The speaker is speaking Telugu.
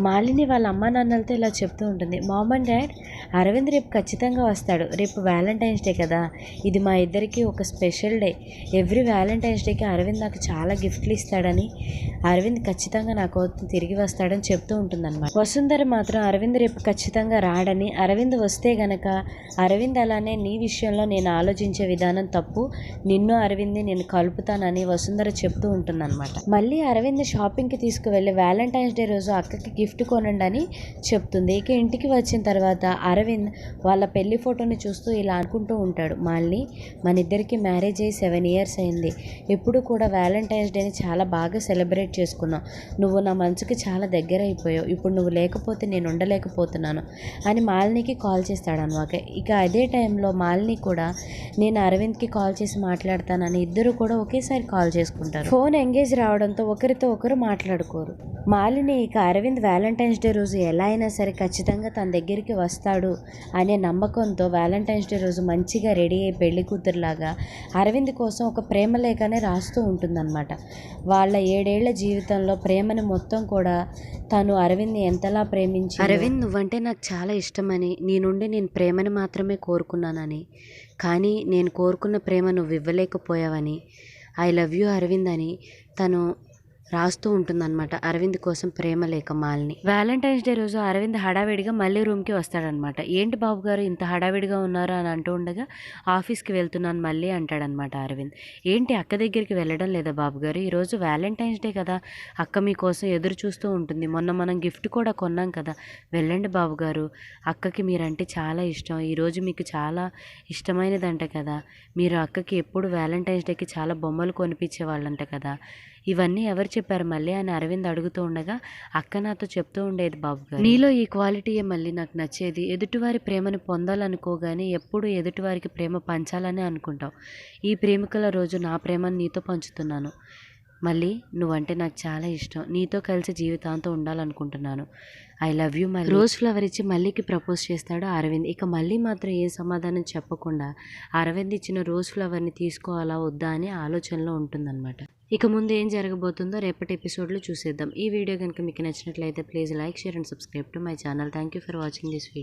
మాలిని వాళ్ళ అమ్మా నాన్నలతో ఇలా చెప్తూ ఉంటుంది. మామ్ అండ్ డాడ్ అరవింద్ రేపు ఖచ్చితంగా వస్తాడు. రేపు వ్యాలంటైన్స్ డే కదా. ఇది మా ఇద్దరికి ఒక స్పెషల్ డే. ఎవ్రీ వ్యాలంటైన్స్ డేకి అరవింద్ నాకు చాలా గిఫ్ట్లు ఇస్తాడని అరవింద్ ఖచ్చితంగా నాకు తిరిగి వస్తాడని చెప్తూ ఉంటుందన్నమాట. వసుంధర మాత్రం అరవింద్ రేపు ఖచ్చితంగా రాడని అరవింద్ వస్తే గనక అరవింద్ అలానే నీ విషయంలో నేను ఆలోచించే విధానం తప్పు. నిన్ను అరవింద్ని నేను కలుపుతానని వసుంధర చెప్తూ ఉంటుందన్నమాట. మళ్ళీ అరవింద్ షాపింగ్కి తీసుకువెళ్ళి వ్యాలంటైన్స్ డే రోజు అక్కకి గిఫ్ట్ గిఫ్ట్ కొనండి అని చెప్తుంది. ఇక ఇంటికి వచ్చిన తర్వాత అరవింద్ వాళ్ళ పెళ్ళి ఫోటోని చూస్తూ ఇలా అనుకుంటూ ఉంటాడు. మాల్ని మన ఇద్దరికి మ్యారేజ్ అయ్యి సెవెన్ ఇయర్స్ అయింది. ఎప్పుడు కూడా వ్యాలంటైన్స్ డేని చాలా బాగా సెలబ్రేట్ చేసుకున్నాం నువ్వు నా మనసుకి చాలా దగ్గర అయిపోయావు. ఇప్పుడు నువ్వు లేకపోతే నేను ఉండలేకపోతున్నాను అని మాలినికి కాల్ చేస్తాడనమాట ఇక అదే టైంలో మాలిని కూడా నేను అరవింద్కి కాల్ చేసి మాట్లాడతానని ఇద్దరు కూడా ఒకేసారి కాల్ చేసుకుంటారు. ఫోన్ ఎంగేజ్ రావడంతో ఒకరితో ఒకరు మాట్లాడుకోరు. మాలిని ఇక అరవింద్ వ్యాలంటైన్స్ డే రోజు ఎలా అయినా సరే ఖచ్చితంగా తన దగ్గరికి వస్తాడు అనే నమ్మకంతో వ్యాలంటైన్స్ డే రోజు మంచిగా రెడీ అయ్యి పెళ్ళి కూతురులాగా అరవింద్ కోసం ఒక ప్రేమ లేఖనే రాస్తూ ఉంటుందన్నమాట. వాళ్ళ ఏడేళ్ళ జీవితంలో ప్రేమని మొత్తం కూడా తను అరవింద్ని ఎంతలా ప్రేమించి అరవింద్ నువ్వంటే నాకు చాలా ఇష్టమని నీ నుండి నేను ప్రేమని మాత్రమే కోరుకున్నానని. కానీ నేను కోరుకున్న ప్రేమ నువ్వు ఇవ్వలేకపోయావని ఐ లవ్ యూ అరవింద్ అని తను రాస్తూ ఉంటుందన్నమాట. అరవింద్ కోసం ప్రేమ లేక మాలిని. వ్యాలంటైన్స్ డే రోజు అరవింద్ హడావిడిగా మళ్ళీ రూమ్కి వస్తాడనమాట ఏంటి బాబు గారు ఇంత హడావిడిగా ఉన్నారు అని అంటూ ఉండగా ఆఫీస్కి వెళ్తున్నాను మళ్ళీ అంటాడనమాట అరవింద్. ఏంటి అక్క దగ్గరికి వెళ్ళడం లేదా బాబు గారు ఈరోజు వ్యాలంటైన్స్ డే కదా. అక్క మీకోసం ఎదురు చూస్తూ ఉంటుంది. మొన్న మనం గిఫ్ట్ కూడా కొన్నాం కదా. వెళ్ళండి బాబు గారు అక్కకి మీరంటే చాలా ఇష్టం. ఈరోజు మీకు చాలా ఇష్టమైనదంట కదా. మీరు అక్కకి ఎప్పుడు వ్యాలంటైన్స్ డేకి చాలా బొమ్మలు కొనిపించే వాళ్ళంట కదా. ఇవన్నీ ఎవరు చెప్పారు మళ్ళీ అని అరవింద్ అడుగుతూ ఉండగా అక్క నాతో చెప్తూ ఉండేది బాబు గారు. నీలో ఈ క్వాలిటీయే మళ్ళీ నాకు నచ్చేది? ఎదుటివారి ప్రేమను పొందాలనుకోగానే ఎప్పుడు ఎదుటివారికి ప్రేమ పంచాలని అనుకుంటావు. ఈ ప్రేమికుల రోజు నా ప్రేమను నీతో పంచుతున్నాను. మళ్ళీ నువ్వంటే నాకు చాలా ఇష్టం. నీతో కలిసి జీవితాంతం ఉండాలనుకుంటున్నాను. ఐ లవ్ యూ మళ్ళీ. రోజ్ ఫ్లవర్ ఇచ్చి మళ్ళీకి ప్రపోజ్ చేస్తాడు అరవింద్. ఇక మళ్ళీ మాత్రం ఏ సమాధానం చెప్పకుండా అరవింద్ ఇచ్చిన రోజ్ ఫ్లవర్ని తీసుకోవాలా వద్దా అని ఆలోచనలో ఉంటుందన్నమాట. ఇక ముందు ఏం జరగబోతుందో రేపటి ఎపిసోడ్లో చూసేద్దాం. ఈ వీడియో కనుక మీకు నచ్చినట్లయితే please like share and subscribe to my channel thank you for watching this video